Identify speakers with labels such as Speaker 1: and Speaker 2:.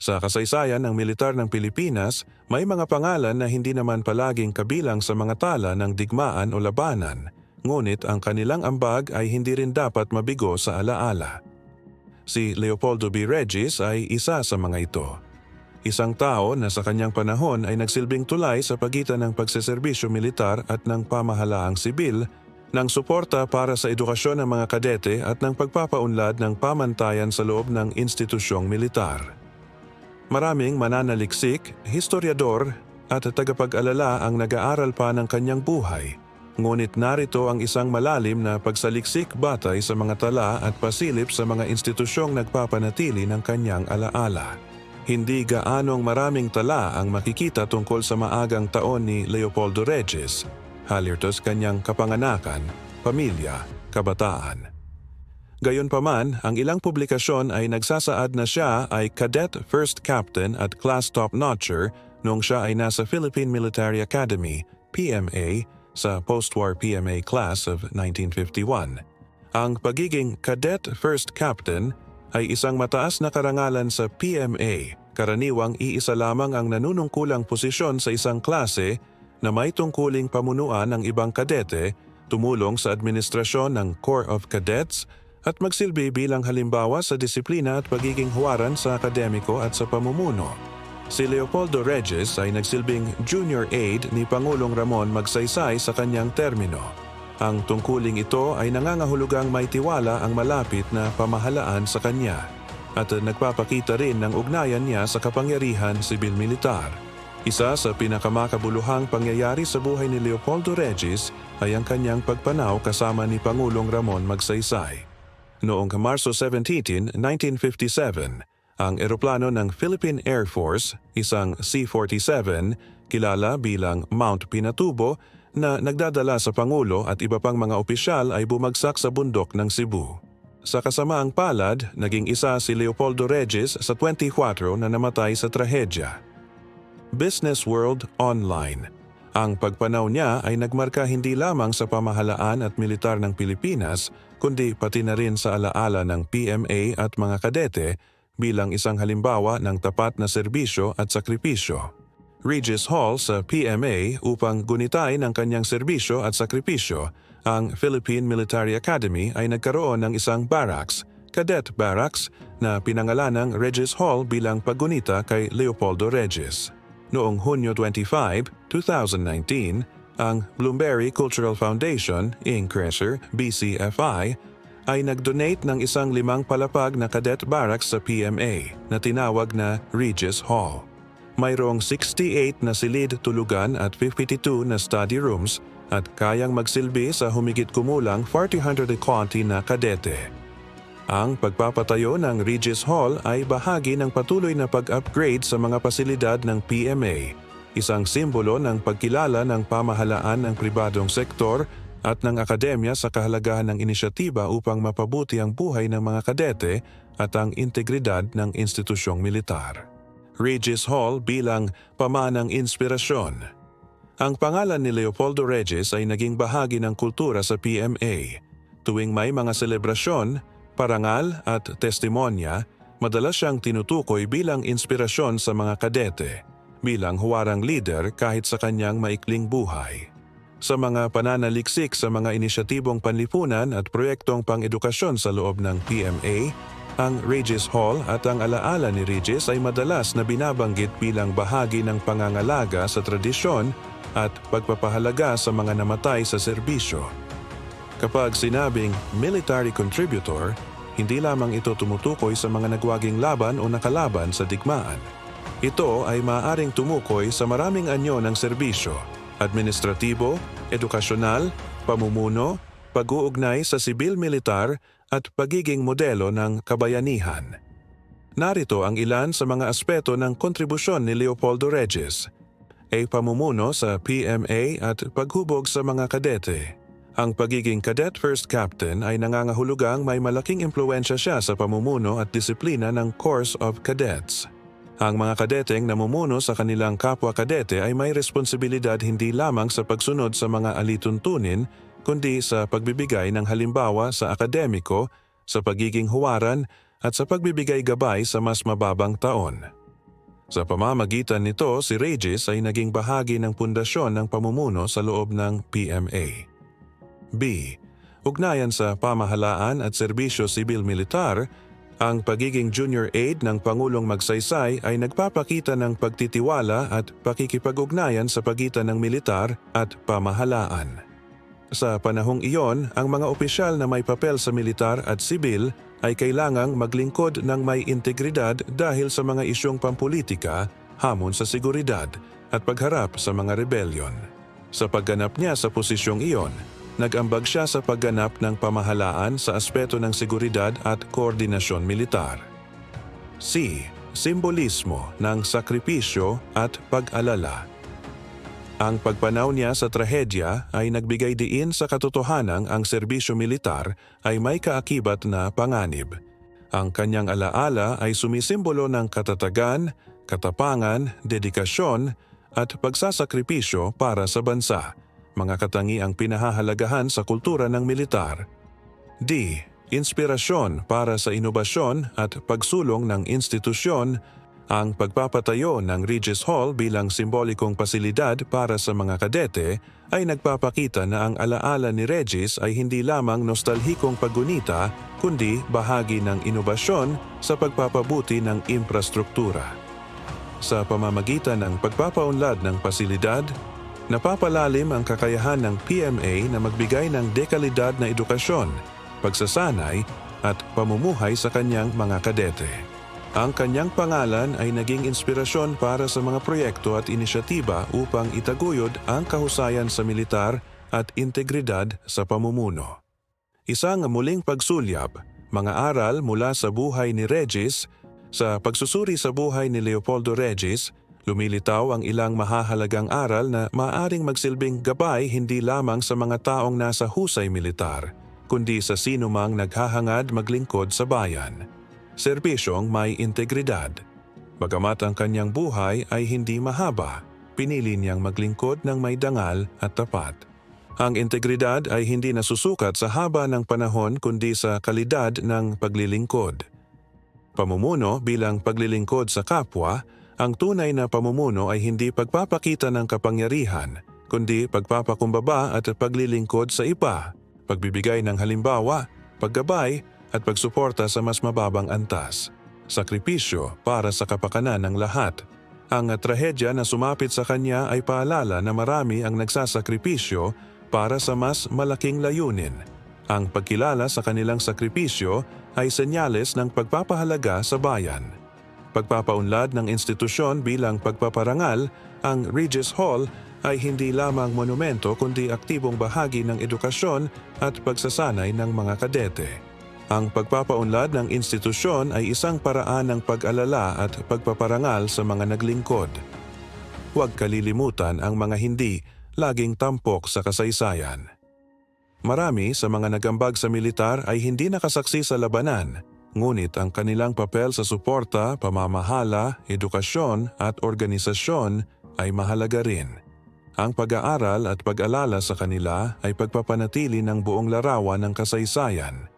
Speaker 1: Sa kasaysayan ng militar ng Pilipinas, may mga pangalan na hindi naman palaging kabilang sa mga tala ng digmaan o labanan, ngunit ang kanilang ambag ay hindi rin dapat mabigo sa alaala. Si Leopoldo B. Regis ay isa sa mga ito. Isang tao na sa kanyang panahon ay nagsilbing tulay sa pagitan ng pagseserbisyo militar at ng pamahalaang sibil ng suporta para sa edukasyon ng mga kadete at ng pagpapaunlad ng pamantayan sa loob ng institusyong militar. Maraming mananaliksik, historiador at tagapag-alala ang nag-aaral pa ng kanyang buhay. Ngunit narito ang isang malalim na pagsaliksik batay sa mga tala at pasilip sa mga institusyong nagpapanatili ng kanyang alaala. Hindi gaanong maraming tala ang makikita tungkol sa maagang taon ni Leopoldo Regis, halirtos kanyang kapanganakan, pamilya, kabataan. Gayunpaman, ang ilang publikasyon ay nagsasaad na siya ay cadet first captain at class top-notcher noong siya ay nasa Philippine Military Academy, PMA, sa post-war PMA class of 1951. Ang pagiging cadet first captain ay isang mataas na karangalan sa PMA, karaniwang iisa lamang ang nanunungkulang posisyon sa isang klase na may tungkuling pamunuan ng ibang kadete, tumulong sa administrasyon ng Corps of Cadets at magsilbi bilang halimbawa sa disiplina at pagiging huwaran sa akademiko at sa pamumuno. Si Leopoldo Regis ay nagsilbing junior aide ni Pangulong Ramon Magsaysay sa kanyang termino. Ang tungkuling ito ay nangangahulugang may tiwala ang malapit na pamahalaan sa kanya at nagpapakita rin ng ugnayan niya sa kapangyarihan sibil-militar. Isa sa pinakamakabuluhang pangyayari sa buhay ni Leopoldo Regis ay ang kanyang pagpanaw kasama ni Pangulong Ramon Magsaysay. Noong Marso 17, 1957, ang eroplano ng Philippine Air Force, isang C-47, kilala bilang Mount Pinatubo, na nagdadala sa Pangulo at iba pang mga opisyal ay bumagsak sa bundok ng Cebu. Sa kasamaang palad, naging isa si Leopoldo Regis sa 24 na namatay sa trahedya. Business World Online Ang pagpanaw niya ay nagmarka hindi lamang sa pamahalaan at militar ng Pilipinas, kundi pati na rin sa alaala ng PMA at mga kadete bilang isang halimbawa ng tapat na serbisyo at sakripisyo. Regis Hall sa PMA upang gunitay ng kanyang serbisyo at sakripisyo, ang Philippine Military Academy ay nagkaroon ng isang barracks, cadet barracks, na pinangalanang Regis Hall bilang paggunita kay Leopoldo Regis. Noong Hunyo 25, 2019, ang Bloomberry Cultural Foundation, Inc. BCFI, ay nag-donate ng isang limang palapag na cadet barracks sa PMA na tinawag na Regis Hall. Mayroong 68 na silid tulugan at 52 na study rooms at kayang magsilbi sa humigit kumulang 400 konti na kadete. Ang pagpapatayo ng Regis Hall ay bahagi ng patuloy na pag-upgrade sa mga pasilidad ng PMA, isang simbolo ng pagkilala ng pamahalaan ng pribadong sektor at ng akademya sa kahalagahan ng inisyatiba upang mapabuti ang buhay ng mga kadete at ang integridad ng institusyong militar. Regis Hall bilang pamanang inspirasyon. Ang pangalan ni Leopoldo Regis ay naging bahagi ng kultura sa PMA. Tuwing may mga selebrasyon, parangal at testimonya, madalas siyang tinutukoy bilang inspirasyon sa mga kadete, bilang huwarang leader kahit sa kanyang maikling buhay. Sa mga pananaliksik sa mga inisyatibong panlipunan at proyektong pang-edukasyon sa loob ng PMA, ang Regis Hall at ang alaala ni Regis ay madalas na binabanggit bilang bahagi ng pangangalaga sa tradisyon at pagpapahalaga sa mga namatay sa serbisyo. Kapag sinabing military contributor, hindi lamang ito tumutukoy sa mga nagwaging laban o nakalaban sa digmaan. Ito ay maaaring tumukoy sa maraming anyo ng serbisyo, administratibo, edukasyonal, pamumuno, pag-uugnay sa sibil-militar at pagiging modelo ng kabayanihan. Narito ang ilan sa mga aspeto ng kontribusyon ni Leopoldo Regis, ay pamumuno sa PMA at paghubog sa mga kadete. Ang pagiging Cadet First Captain ay nangangahulugang may malaking impluensya siya sa pamumuno at disiplina ng Course of Cadets. Ang mga kadeteng namumuno sa kanilang kapwa kadete ay may responsibilidad hindi lamang sa pagsunod sa mga alituntunin, kundi sa pagbibigay ng halimbawa sa akademiko, sa pagiging huwaran at sa pagbibigay gabay sa mas mababang taon. Sa pamamagitan nito, si Regis ay naging bahagi ng pundasyon ng pamumuno sa loob ng PMA. B. Ugnayan sa pamahalaan at serbisyo sibil-militar, ang pagiging junior aide ng Pangulong Magsaysay ay nagpapakita ng pagtitiwala at pakikipag-ugnayan sa pagitan ng militar at pamahalaan. Sa panahong iyon, ang mga opisyal na may papel sa militar at sibil ay kailangang maglingkod ng may integridad dahil sa mga isyong pampolitika, hamon sa seguridad at pagharap sa mga rebellion. Sa pagganap niya sa posisyong iyon, nag-ambag siya sa pagganap ng pamahalaan sa aspeto ng seguridad at koordinasyon militar. C. Simbolismo ng sakripisyo at pag-alala. Ang pagpanaw niya sa trahedya ay nagbigay diin sa katotohanang ang serbisyo militar ay may kaakibat na panganib. Ang kanyang alaala ay sumisimbolo ng katatagan, katapangan, dedikasyon at pagsasakripisyo para sa bansa, mga katangiang pinahahalagahan sa kultura ng militar. D. Inspirasyon para sa inobasyon at pagsulong ng institusyon ang pagpapatayo ng Regis Hall bilang simbolikong pasilidad para sa mga kadete ay nagpapakita na ang alaala ni Regis ay hindi lamang nostalhikong paggunita kundi bahagi ng inobasyon sa pagpapabuti ng infrastruktura. Sa pamamagitan ng pagpapaunlad ng pasilidad, napapalalim ang kakayahan ng PMA na magbigay ng dekalidad na edukasyon, pagsasanay at pamumuhay sa kanyang mga kadete. Ang kanyang pangalan ay naging inspirasyon para sa mga proyekto at inisyatiba upang itaguyod ang kahusayan sa militar at integridad sa pamumuno. Isang muling pagsulyap, mga aral mula sa buhay ni Regis, sa pagsusuri sa buhay ni Leopoldo Regis, lumilitaw ang ilang mahahalagang aral na maaring magsilbing gabay hindi lamang sa mga taong nasa husay militar, kundi sa sinumang naghahangad maglingkod sa bayan serbisyong may integridad. Bagamat ang kanyang buhay ay hindi mahaba, pinili niyang maglingkod ng may dangal at tapat. Ang integridad ay hindi nasusukat sa haba ng panahon kundi sa kalidad ng paglilingkod. Pamumuno bilang paglilingkod sa kapwa, ang tunay na pamumuno ay hindi pagpapakita ng kapangyarihan, kundi pagpapakumbaba at paglilingkod sa iba, pagbibigay ng halimbawa, paggabay at pagsuporta sa mas mababang antas. Sakripisyo para sa kapakanan ng lahat. Ang trahedya na sumapit sa kanya ay paalala na marami ang nagsasakripisyo para sa mas malaking layunin. Ang pagkilala sa kanilang sakripisyo ay senyales ng pagpapahalaga sa bayan. Pagpapaunlad ng institusyon bilang pagpaparangal, ang Regis Hall ay hindi lamang monumento kundi aktibong bahagi ng edukasyon at pagsasanay ng mga kadete. Ang pagpapaunlad ng institusyon ay isang paraan ng pag-alala at pagpaparangal sa mga naglingkod. Huwag kalilimutan ang mga hindi laging tampok sa kasaysayan. Marami sa mga nagambag sa militar ay hindi nakasaksi sa labanan, ngunit ang kanilang papel sa suporta, pamamahala, edukasyon at organisasyon ay mahalaga rin. Ang pag-aaral at pag-alala sa kanila ay pagpapanatili ng buong larawan ng kasaysayan